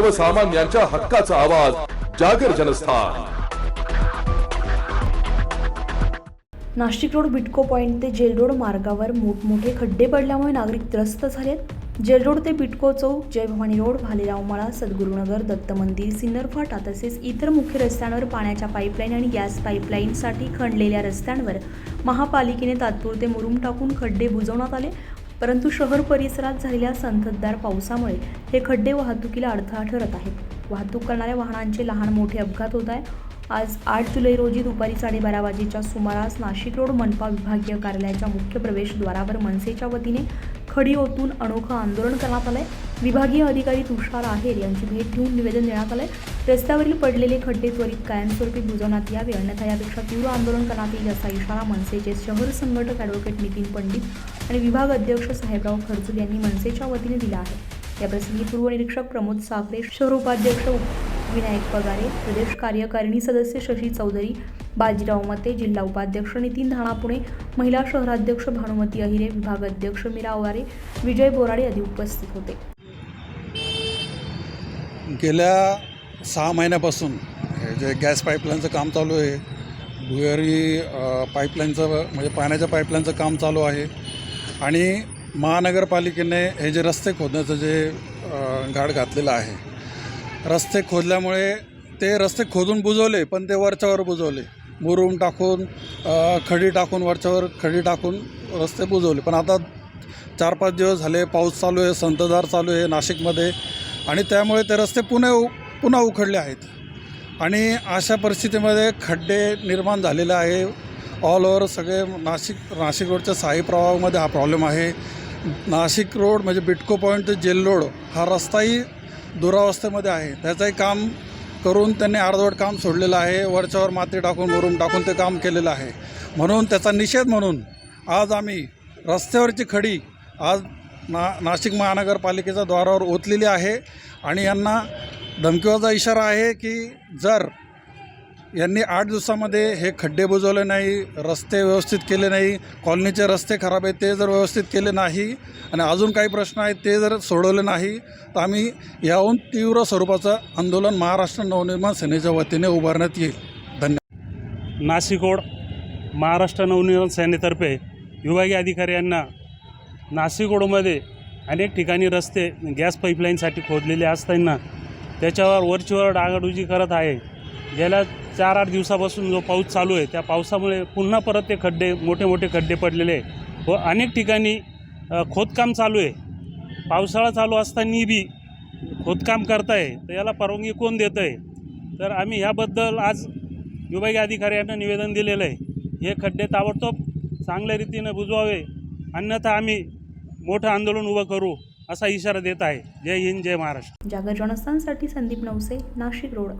सर्वसामान्यांच्या हक्काचा आवाज जागर जनस्थान. नाशिक रोड बिटको पॉईंट ते जेल रोड मार्गावर मोठमोठे खड्डे पडल्यामुळे नागरिक त्रस्त झालेत. जेल रोड ते बिटको चौक जय भवानी रोड भालेराव मळा सद्गुरुनगर दत्त मंदिर सिन्नर फाटा तसेच इतर मुख्य रस्त्यांवर पाण्याच्या पाईपलाईन आणि गॅस पाईपलाईनसाठी खणलेल्या रस्त्यांवर महापालिकेने तात्पुरते मुरुम टाकून खड्डे बुजवण्यात आले. परंतु शहर परिसरात झालेल्या संततधार पावसामुळे हे खड्डे वाहतुकीला अडथळा ठरत आहेत. वाहतूक करणाऱ्या वाहनांचे लहान मोठे अपघात होत आहे आज आठ जुलै रोजी दुपारी साडेबारा वाजेच्या सुमारास नाशिक रोड मनपा विभागीय कार्यालयाच्या मुख्य प्रवेशद्वारावर मनसेच्या वतीने खडी ओतून अनोखं आंदोलन करण्यात आलंय. विभागीय अधिकारी तुषार आहेर यांची भेट घेऊन निवेदन देण्यात आलंय. रस्त्यावरील पडलेले खड्डे त्वरित कायमस्वरूपी बुजवण्यात यावे अन्यथा यापेक्षा तीव्र आंदोलन करण्यात येईल असा इशारा मनसेचे शहर संघटक ॲडव्होकेट नितीन पंडित आणि विभाग अध्यक्ष साहेबराव खर्जूल यांनी मनसेच्या वतीने दिला आहे. याप्रसंगी पूर्वनिरीक्षक प्रमोद साखरे शहर उपाध्यक्ष विनायक पगारे प्रदेश कार्यकारिणी सदस्य शशी चौधरी बाजीराव मते जिल्हा उपाध्यक्ष नितीन धाणा पुणे महिला शहराध्यक्ष भानुमती अहिरे विभाग अध्यक्ष मीरा ओवारे विजय बोराडे आदी उपस्थित होते. गेल्या सहा महिन्यापासून हे जे गॅस पाईपलाईनचं काम चालू आहे भुयारी पाईपलाईनचं म्हणजे पाण्याच्या पाईपलाईनचं काम चालू आहे. आणि महानगरपालिकेने हे जे रस्ते खोदण्याचं जे घाट गाड घातलेलं आहे रस्ते खोदल्यामुळे ते रस्ते खोदून बुजवले पण ते वरच्यावर बुजवले. मुरूम टाकून खडी टाकून वरच्यावर खडी टाकून रस्ते बुजवले. पण आता चार पाच दिवस झाले पाऊस चालू आहे संतधार चालू आहे नाशिकमध्ये आणि त्यामुळे ते रस्ते पुन्हा उ पुन्हा उखडले आहेत. आणि अशा परिस्थितीमध्ये खड्डे निर्माण झालेले आहे. ऑल ओव्हर सगळे नाशिक नाशिक रोडच्या साई प्रवाहामध्ये हा प्रॉब्लेम आहे. नाशिक रोड म्हणजे बिटको पॉईंट ते जेल रोड हा रस्ताही दुरावस्थेमध्ये आहे. त्याचंही काम करून त्यांनी अर्धवट काम सोडलेलं आहे. वरच्यावर माती टाकून वरून टाकून ते काम केलेलं आहे. म्हणून त्याचा निषेध म्हणून आज आम्ही रस्त्यावरची खडी आज ना नाशिक महानगरपालिकेच्या द्वारावर ओतलेली आहे. आणि यांना धमकीवाचा इशारा आहे की जर यांनी आठ दिवसामध्ये हे खड्डे बुजवले नाही रस्ते व्यवस्थित केले नाही कॉलनीचे रस्ते खराब आहेत ते जर व्यवस्थित केले नाही आणि अजून काही प्रश्न आहेत ते जर सोडवले नाही तर आम्ही याहून तीव्र स्वरूपाचं आंदोलन महाराष्ट्र नवनिर्माण सेनेच्या वतीने उभारण्यात येईल. धन्यवाद. नाशिकोड महाराष्ट्र नवनिर्माण सेनेतर्फे विभागीय अधिकारी यांना नाशिकोडमध्ये अनेक ठिकाणी रस्ते गॅस पाईपलाईनसाठी खोदलेले असताना त्याच्यावर वरचीवर डागाडुजी करत आहे. गेल्या चार आठ दिवसापासून जो पाऊस चालू आहे त्या पावसामुळे पुन्हा परत ते खड्डे मोठे मोठे खड्डे पडलेले आहे. व अनेक ठिकाणी खोदकाम चालू आहे. पावसाळा चालू असताना बी खोदकाम करताय तर याला परवानगी कोण देतं आहे तर आम्ही ह्याबद्दल आज विभागीय अधिकारी यांना निवेदन दिलेलं आहे. हे खड्डे ताबडतोब चांगल्या रीतीनं बुजवावे अन्यथा आम्ही मोठं आंदोलन उभं करू असा इशारा देत आहे. जय हिंद जय महाराष्ट्र. जागर जनस्थानसाठी संदीप नवसे नाशिक रोड.